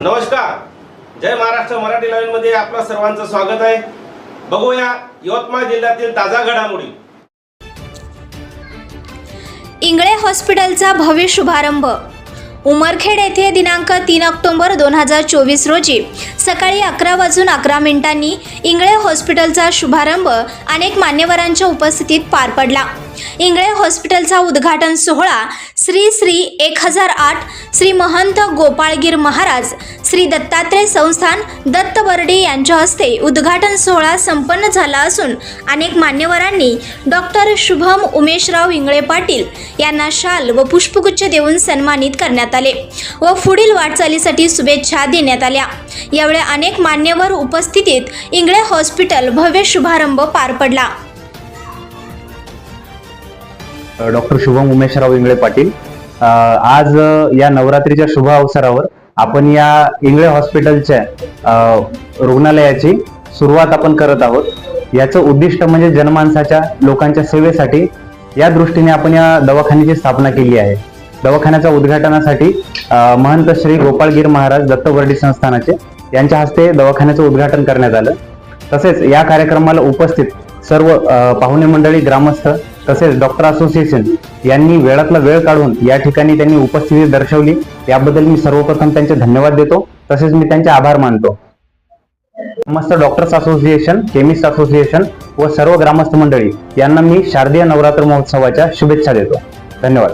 नमस्कार. जय महाराष्ट्र मराठी लाईन मध्ये आपलं सर्वांचं स्वागत आहे. बघूया यवतमाळ जिल्ह्यातील ताजा घडामोडी. इंगळे हॉस्पिटलचा भव्य शुभारंभ. उमरखेड येथे दिनांक तीन ऑक्टोबर दोन हजार चोवीस रोजी सकाळी अकरा वाजून अकरा मिनिटांनी इंगळे हॉस्पिटलचा शुभारंभ अनेक मान्यवरांच्या उपस्थितीत पार पडला. इंगळे हॉस्पिटलचा उद्घाटन सोहळा श्री श्री एक हजार आठ श्री महंत गोपाळगीर महाराज श्री दत्तात्रय संस्थान दत्त बर्डे यांच्या हस्ते उद्घाटन सोहळा संपन्न झाला असून अनेक मान्यवरांनी डॉक्टर शुभम उमेशराव इंगळे पाटील यांना शाल व पुष्पगुच्छ देऊन सन्मानित करण्यात आले व पुढील वाटचालीसाठी शुभेच्छा देण्यात आल्या. यावेळी अनेक मान्यवर उपस्थितीत इंगळे हॉस्पिटल भव्य शुभारंभ पार पडला. डॉक्टर शुभम उमेशराव इंगळे पाटील. आज या नवरात्रीच्या शुभ अवसरावर आपण या इंगळे हॉस्पिटलच्या रुग्णालयाची सुरुवात आपण करत आहोत. याचं उद्दिष्ट म्हणजे जनमानसाच्या लोकांच्या सेवेसाठी या दृष्टीने आपण या दवाखान्याची स्थापना केली आहे. दवाखान्याच्या उद्घाटनासाठी महंत श्री गोपाळगीर महाराज दत्तवर्डी संस्थानाचे यांच्या हस्ते दवाखान्याचं उद्घाटन करण्यात आलं. तसेच या कार्यक्रमाला उपस्थित सर्व पाहुणे मंडळी ग्रामस्थ तसेच डॉक्टर असोसिएशन यांनी वेळातला वेळ काढून या ठिकाणी त्यांनी उपस्थिती दर्शवली. याबद्दल मी सर्वप्रथम त्यांचे धन्यवाद देतो. तसेच मी त्यांचे आभार मानतो. समस्त डॉक्टर्स असोसिएशन केमिस्ट असोसिएशन व सर्व ग्रामस्थ मंडळी यांना मी शारदीय नवरात्र महोत्सवाच्या शुभेच्छा देतो. धन्यवाद.